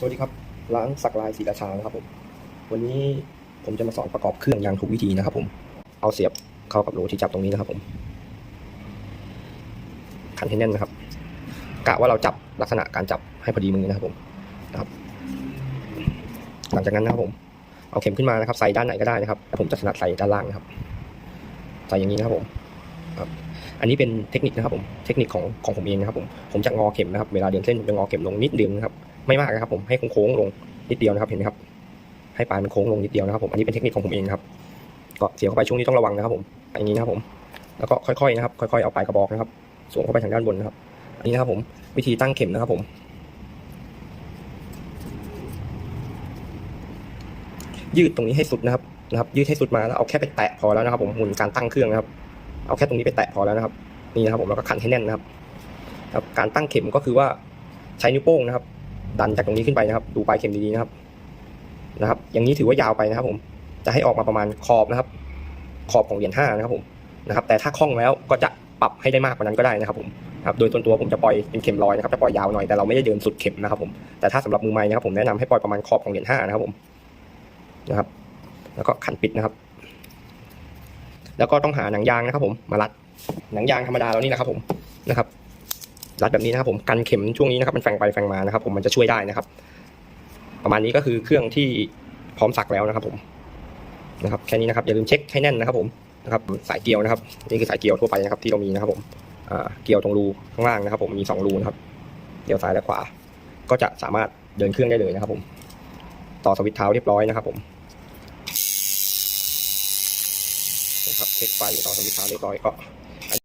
สวัสดีครับร้านสักลายศรีราชานะครับผมวันนี้ผมจะมาสอนประกอบเครื่องอย่างถูกวิธีนะครับ ผม เอาเสียบเข้ากับรูที่จับตรงนี้นะครับ ผมขันให้แน่นนะครับกะว่าเราจับลักษณะการจับให้พอดีมือนะครับ ผมนะครับ หลังจากนั้นนะครับผม เอาเข็มขึ้นมานะครับ ใส่ด้านไหนก็ได้นะครับแต่ผมจะถนัดใส่ด้านล่างนะครับใส่อย่างนี้นะครับผมครับอันนี้เป็นเทคนิคนะครับผม เทคนิคของของผมเองนะครับผม ผมจะงอเข็มนะครับ เวลาเดินเส้นผมจะงอเข็มลงนิดเดียวนะครับ ไม่มากนะครับ ผมให้โค้งลงนิดเดียวนะครับเห็นไหมครับ ให้ปลายมันโค้งลงนิดเดียวนะครับ ผมอันนี้เป็นเทคนิคของผมเองครับก็เสียบเข้าไปช่วงนี้ต้องระวังนะครับ ผมอย่างนี้นะครับผมแล้วก็ค่อยๆนะครับ ค่อยๆเอาปลายกระบอกนะครับสวมเข้าไปทางด้านบนนะครับ อันนี้นะครับผมวิธีตั้งเข็มนะครับผมยืดตรงนี้ให้สุดนะครับนะครับยืดให้สุดมาแล้วเอาแค่ไปแตะพอแล้วนะครับ ผมหมุนการตั้งเครื่องนะครับ เอาแค่ตรงนี้ไปแตะพอแล้วนะครับ นี่นะครับ ผมแล้วก็ขันให้แน่นนะครับ ครับ การตั้งเข็มก็คือว่าใช้นิ้วโป้งนะครับ ดันจากตรงนี้ขึ้นไปนะครับ ดูปลายเข็มดีๆนะครับ นะครับ อย่างนี้ถือว่ายาวไปนะครับ ผม จะให้ออกมาประมาณขอบนะครับ ขอบของเหรียญห้านะครับ ผมนะครับ แต่ถ้าคล่องแล้วก็จะปรับให้ได้มากกว่านั้นก็ได้นะครับ ผมครับโดยส่วนตัวผมจะปล่อยเป็นเข็มลอยนะครับจะปล่อยยาวหน่อยแต่เราไม่ได้เดินสุดเข็มนะครับ ผมแต่ถ้าสำหรับมือใหม่นะครับ ผมแนะนำให้ปล่อยประมาณขอบของเหรียญห้านะครับ ผมนะครับ แล้วก็ขันปิดนะครับ แล้วก็ต้องหาหนังยางนะครับ ผมมารัดหนังยางธรรมดาแล้วนี่นะครับ ผมนะครับ รัดแบบนี้นะครับผมกันเข็มช่วงนี้นะครับมันแฝงไปแฝงมานะครับ ผมมันจะช่วยได้นะครับ ประมาณนี้ก็คือเครื่องที่พร้อมสักแล้วนะครับ ผมนะครับแค่นี้นะครับอย่าลืมเช็คให้แน่นนะครับ ผมนะครับสายเกลียวนะครับนี่คือสายเกลียวทั่วไปนะครับ ที่เรามีนะครับผมเกลียวตรงรูข้างล่างนะครับ ผมมีสองรูนะครับเกลียวซ้ายและขวา ก็จะสามารถเดินเครื่องได้เลยนะครับ ผม ต่อสวิตช์เท้าเรียบร้อยนะครับ ผมนะครับเช็คไฟต่อสวิตช์เท้าเรียบร้อยก็